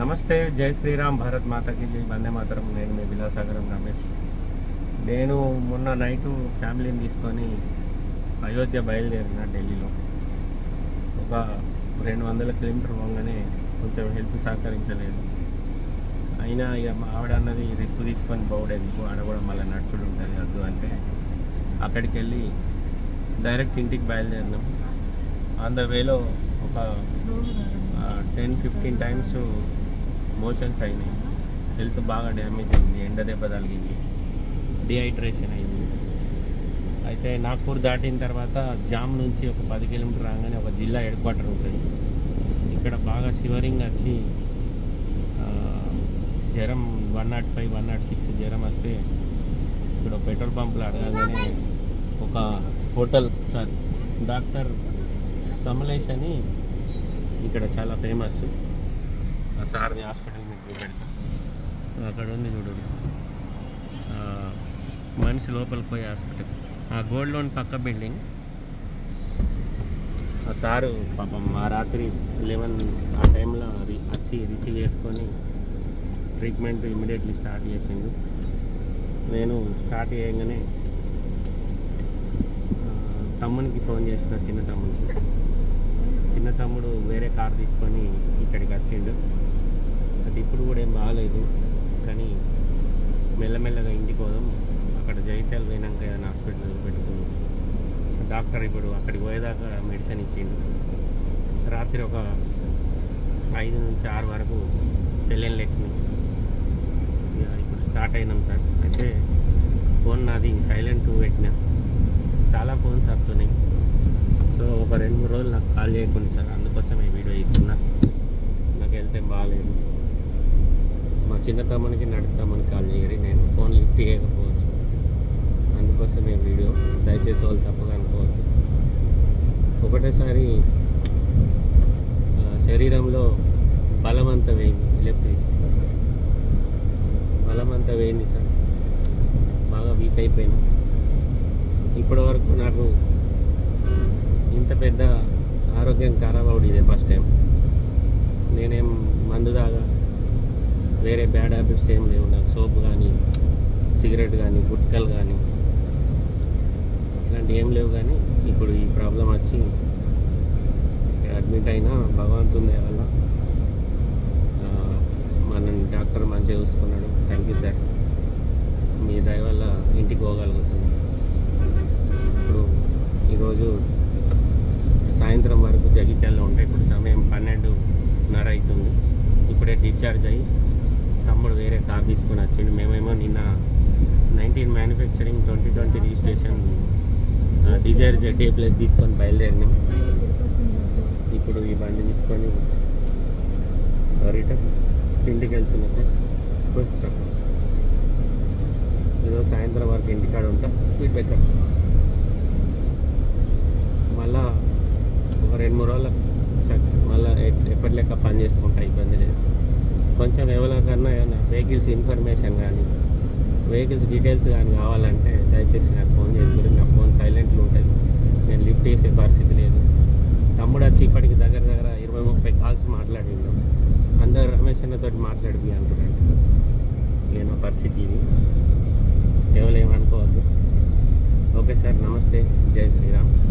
నమస్తే జై శ్రీరామ్ భారత్ మాతకి జై వందే మాతరం. నేను మీ విలాసాగరం రమేష్. నేను మొన్న నైటు ఫ్యామిలీని తీసుకొని అయోధ్య బయలుదేరిన ఢిల్లీలో. ఒక రెండు వందల కిలోమీటర్ పోగానే కొంచెం హెల్త్ సహకరించలేదు. అయినా ఇక మా ఆవిడ అన్నది రిస్క్ తీసుకొని పోవడేందుకు ఆడ కూడా మళ్ళీ నడుచుడు ఉంటుంది వద్దు అంటే అక్కడికి వెళ్ళి డైరెక్ట్ ఇంటికి బయలుదేరినాం. ఆన్ ద వేలో ఒక టెన్ ఫిఫ్టీన్ టైమ్స్ మోషన్స్ అయినాయి హెల్త్ బాగా డ్యామేజ్ అయింది ఎండ దెబ్బ తగిలింది డిహైడ్రేషన్ అయింది. అయితే నాగ్పూర్ దాటిన తర్వాత జామ్ నుంచి ఒక పది కిలోమీటర్ రాగానే ఒక జిల్లా హెడ్ క్వార్టర్ ఉంటుంది. ఇక్కడ బాగా షివరింగ్ వచ్చి జ్వరం one nought five one nought six జ్వరం వస్తే ఇక్కడ పెట్రోల్ పంపులు అడగగానే ఒక హోటల్ సార్ డాక్టర్ కమలేష్ అని ఇక్కడ చాలా ఫేమస్. సార్ని హాస్పిటల్ మీకు అక్కడ ఉంది చూడండి. ఆ, మనిషి లోపలికి పోయే హాస్పిటల్. ఆ గోల్డ్ లోన్ పక్క బిల్డింగ్. ఆ సారు పాపం ఆ రాత్రి లెవెన్ ఆ టైంలో రి- వచ్చి రిసీవ్ చేసుకొని ట్రీట్మెంట్ ఇమీడియట్లీ స్టార్ట్ చేసిండు. నేను స్టార్ట్ చేయగానే తమ్మునికి ఫోన్ చేసిన చిన్న తమ్మునికి చిన్న తమ్ముడు వేరే కార్ తీసుకొని ఇక్కడికి వచ్చిండు అది ఇప్పుడు కూడా ఏం బాగాలేదు కానీ మెల్లమెల్లగా ఇంటికి పోదాం. అక్కడ జైత్యాలు పోయినాక ఏదైనా హాస్పిటల్ పెట్టుకున్నాం డాక్టర్ ఇప్పుడు అక్కడికి పోయేదాకా మెడిసిన్ ఇచ్చిండు. రాత్రి ఒక ఐదు నుంచి ఆరు వరకు సెలెన్ లెక్కింది. ఇక ఇప్పుడు స్టార్ట్ అయినాం సార్. అయితే ఫోన్ నాది సైలెంట్ పెట్టిన. చాలా ఫోన్స్ వస్తున్నాయి సో ఒక రెండు మూడు రోజులు నాకు కాల్ చేయకుండా సార్. అందుకోసం ఈ వీడియో ఇస్తున్నా నాకు వెళ్తే బాగాలేదు చిన్నతమ్మనికి నడుపుతామని కాల్ చేయరి నేను ఫోన్ లిఫ్ట్ చేయకపోవచ్చు. అందుకోసం ఈ వీడియో. దయచేసి వాళ్ళు తప్పగా అనుకోవద్దు. ఒకటేసారి శరీరంలో శరీరంలో బలమంతా వేయింది లెఫ్ట్ బలం అంతా వేయింది సార్. బాగా వీక్ అయిపోయినా. ఇప్పటి వరకు నాకు ఇంత పెద్ద ఆరోగ్యం ఖరాబ్ అవుడు ఇదే ఫస్ట్ టైం నేనేం మందు దాగా వేరే ఐటమ్స్ ఏం లేవు. నాకు సోప్ కానీ సిగరెట్ కానీ గుట్కలు కానీ అట్లాంటి ఏం లేవు కానీ ఇప్పుడు ఈ ప్రాబ్లం వచ్చి అడ్మిట్ అయినా భగవంతుని వల్ల ఆ, మనని డాక్టర్ మంచిగా చూసుకున్నాడు. Thank you sir. మీ దయ వల్ల ఇంటికి పోగలుగుతుంది ఇప్పుడు ఈరోజు సాయంత్రం వరకు జగిత్యాల్లో ఉంటాయి. ఇప్పుడు సమయం పన్నెండున్నర అవుతుంది. ఇప్పుడే డిశ్చార్జ్ అయ్యి తమ్ముడు వేరే కార్ తీసుకొని వచ్చిండు. మేమేమో నిన్న nineteen manufacturing twenty twenty registration Dzire ZA plus తీసుకొని బయలుదేరినాం. ఇప్పుడు ఈ బండి తీసుకొని రిటర్న్ ఇంటికి వెళ్తున్నా సార్. కొంచెం ఈరోజు సాయంత్రం వరకు ఇంటికాడ ఉంటా. స్పీడ్ బ్రేకర్ మళ్ళా ఒక రెండు మూడు రోజుల సక్సెస్ మళ్ళీ ఎప్పటి లెక్క పని చేసుకుంటా ఇబ్బంది లేదు. కొంచెం ఎవరికన్నా ఏమైనా వెహికల్స్ ఇన్ఫర్మేషన్ కానీ వెహికల్స్ డీటెయిల్స్ కానీ కావాలంటే దయచేసి నాకు ఫోన్ చేసుకుని నా ఫోన్ సైలెంట్లో ఉంటుంది. నేను లిఫ్ట్ చేసే పరిస్థితి లేదు. తమ్ముడు వచ్చి ఇప్పటికి దగ్గర దగ్గర ఇరవై ముప్పై కాల్స్ మాట్లాడిండు. అందరు రమేష్ అన్నతో మాట్లాడిపి అంటున్నాడు. ఇక నా పరిస్థితి ఇది. ఎవరు ఏమనుకోవద్దు. ఓకే సార్ నమస్తే. జై శ్రీరామ్.